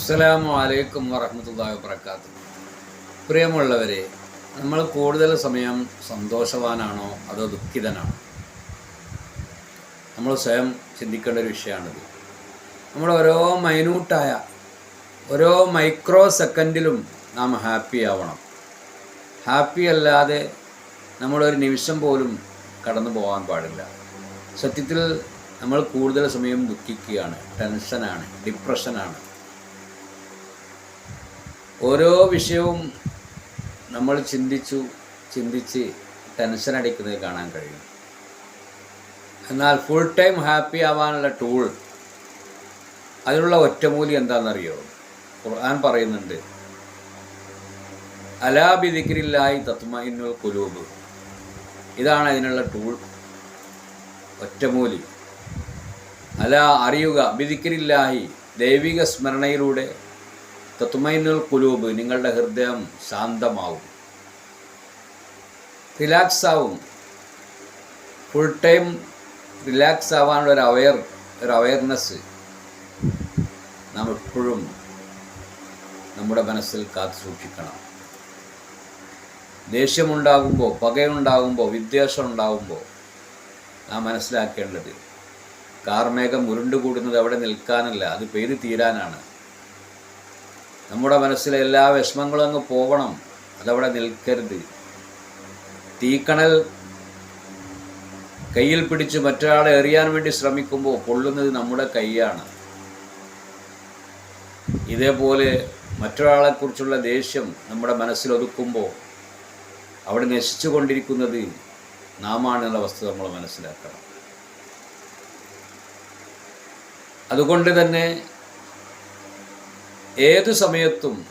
അസ്സലാമു അലൈക്കും വറഹമത്തല്ലാ വബർക്കാത്തു പ്രിയമുള്ളവരെ നമ്മൾ കൂടുതൽ സമയം സന്തോഷവാനാണോ അതോ ദുഃഖിതനാണോ? നമ്മൾ സ്വയം ചിന്തിക്കേണ്ട ഒരു വിഷയമാണിത്. നമ്മൾ ഓരോ മൈന്യൂട്ടായ ഓരോ മൈക്രോ സെക്കൻഡിലും നാം ഹാപ്പി ആവണം. ഹാപ്പി അല്ലാതെ നമ്മളൊരു നിമിഷം പോലും കടന്നു പോകാൻ പാടില്ല. സത്യത്തിൽ നമ്മൾ കൂടുതൽ സമയം ദുഃഖിക്കുകയാണ് ടെൻഷനാണ് ഡിപ്രഷനാണ്. ഓരോ വിഷയവും നമ്മൾ ചിന്തിച്ചു ചിന്തിച്ച് ടെൻഷൻ അടിക്കുന്നത് കാണാൻ കഴിയും. എന്നാൽ ഫുൾ ടൈം ഹാപ്പി ആവാനുള്ള ടൂൾ അതിനുള്ള ഒറ്റമൂലി എന്താണെന്നറിയോ? ഖുർആൻ പറയുന്നുണ്ട് അലാബിദിക്രില്ലായി തത്മഇന്നുൽ കുലൂബ് ഇതാണ് അതിനുള്ള ടൂൾ ഒറ്റമൂലി. അല അറിയുക ബിദിക്രില്ലാഹി ദൈവിക സ്മരണയിലൂടെ തത്മൈനുൽ കുലൂബ് നിങ്ങളുടെ ഹൃദയം ശാന്തമാവും. റിലാക്സ് ആവും ഫുൾ ടൈം റിലാക്സ് ആവാനുള്ള ഒരു അവയർ ഒരു അവയർനെസ് നാം എപ്പോഴും നമ്മുടെ മനസ്സിൽ കാത്തു സൂക്ഷിക്കണം. ദേഷ്യമുണ്ടാകുമ്പോൾ പകയുണ്ടാകുമ്പോൾ വിദ്വേഷം ഉണ്ടാകുമ്പോൾ നാം മനസ്സിലാക്കേണ്ടത് കാർമേഘം ഉരുണ്ടുകൂടുന്നത് അവിടെ നിൽക്കാനല്ല അത് പെയ്ത് തീരാനാണ്. നമ്മുടെ മനസ്സിലെ എല്ലാ വിഷമങ്ങളും അങ്ങ് പോകണം. അതവിടെ നിൽക്കരുത്. തീക്കണൽ കയ്യിൽ പിടിച്ച് മറ്റൊരാളെ എറിയാൻ വേണ്ടി ശ്രമിക്കുമ്പോൾ കൊള്ളുന്നത് നമ്മുടെ കൈയാണ്. ഇതേപോലെ മറ്റൊരാളെക്കുറിച്ചുള്ള ദേഷ്യം നമ്മുടെ മനസ്സിൽ ഒതുക്കുമ്പോൾ അവിടെ നശിച്ചു കൊണ്ടിരിക്കുന്നത് നാമാണെന്നുള്ള വസ്തു നമ്മൾ മനസ്സിലാക്കണം. അതുകൊണ്ട് തന്നെ ഏതു സമയത്തും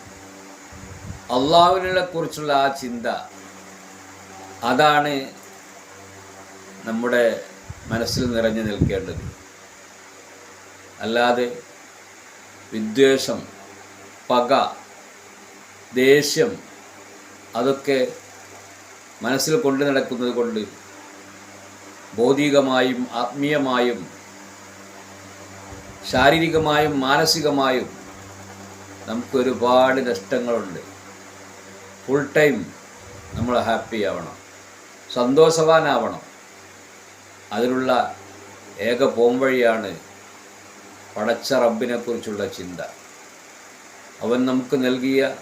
അള്ളാഹുവിനെ കുറിച്ചുള്ള ആ ചിന്ത അതാണ് നമ്മുടെ മനസ്സിൽ നിറഞ്ഞു നിൽക്കേണ്ടത്. അല്ലാതെ വിദ്വേഷം പക ദേഷ്യം അതൊക്കെ മനസ്സിൽ കൊണ്ടു നടക്കുന്നത് കൊണ്ട് ഭൗതികമായും ആത്മീയമായും ശാരീരികമായും മാനസികമായും നമുക്ക് ഒരുപാട് നഷ്ടങ്ങളുണ്ട് ഫുൾ ടൈം നമ്മൾ ഹാപ്പി ആവണം. സന്തോഷവാനാവണം. അതിനുള്ള ഏക പോംവഴിയാണ് പടച്ച റബ്ബിനെക്കുറിച്ചുള്ള ചിന്ത. അവൻ നമുക്ക് നൽകിയ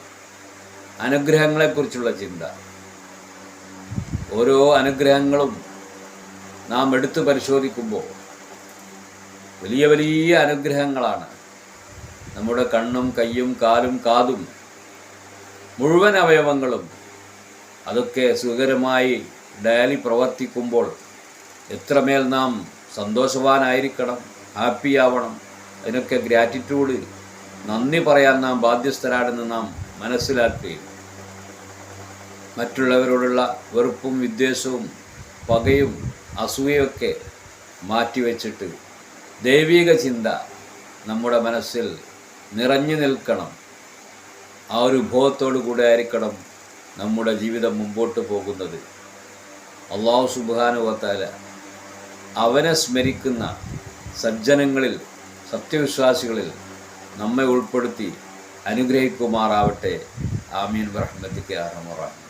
അനുഗ്രഹങ്ങളെക്കുറിച്ചുള്ള ചിന്ത. ഓരോ അനുഗ്രഹങ്ങളും നാം എടുത്തു പരിശോധിക്കുമ്പോൾ വലിയ വലിയ അനുഗ്രഹങ്ങളാണ്. നമ്മുടെ കണ്ണും കയ്യും കാലും കാതും മുഴുവൻ അവയവങ്ങളും അതൊക്കെ സുഖകരമായി ഡയലി പ്രവർത്തിക്കുമ്പോൾ എത്രമേൽ നാം സന്തോഷവാനായിരിക്കണം ഹാപ്പി ആവണം അതിനൊക്കെ ഗ്രാറ്റിറ്റ്യൂഡ്. നന്ദി പറയാൻ നാം ബാധ്യസ്ഥരാണെന്ന് നാം മനസ്സിലാക്കി. മറ്റുള്ളവരോടുള്ള വെറുപ്പും വിദ്വേഷവും പകയും അസൂയൊക്കെ മാറ്റിവെച്ചിട്ട് ദൈവിക ചിന്ത നമ്മുടെ മനസ്സിൽ നിറഞ്ഞു നിൽക്കണം. ആ ഒരു ബോധത്തോടു കൂടെ ആയിരിക്കണം നമ്മുടെ ജീവിതം മുമ്പോട്ട് പോകുന്നത്. അള്ളാഹു സുബാനുവത്താല അവനെ സ്മരിക്കുന്ന സജ്ജനങ്ങളിൽ സത്യവിശ്വാസികളിൽ നമ്മെ ഉൾപ്പെടുത്തി അനുഗ്രഹിക്കുമാറാവട്ടെ. ആമീൻ. ബ്രഹ്മത്തിക്ക് അറമുറാൻ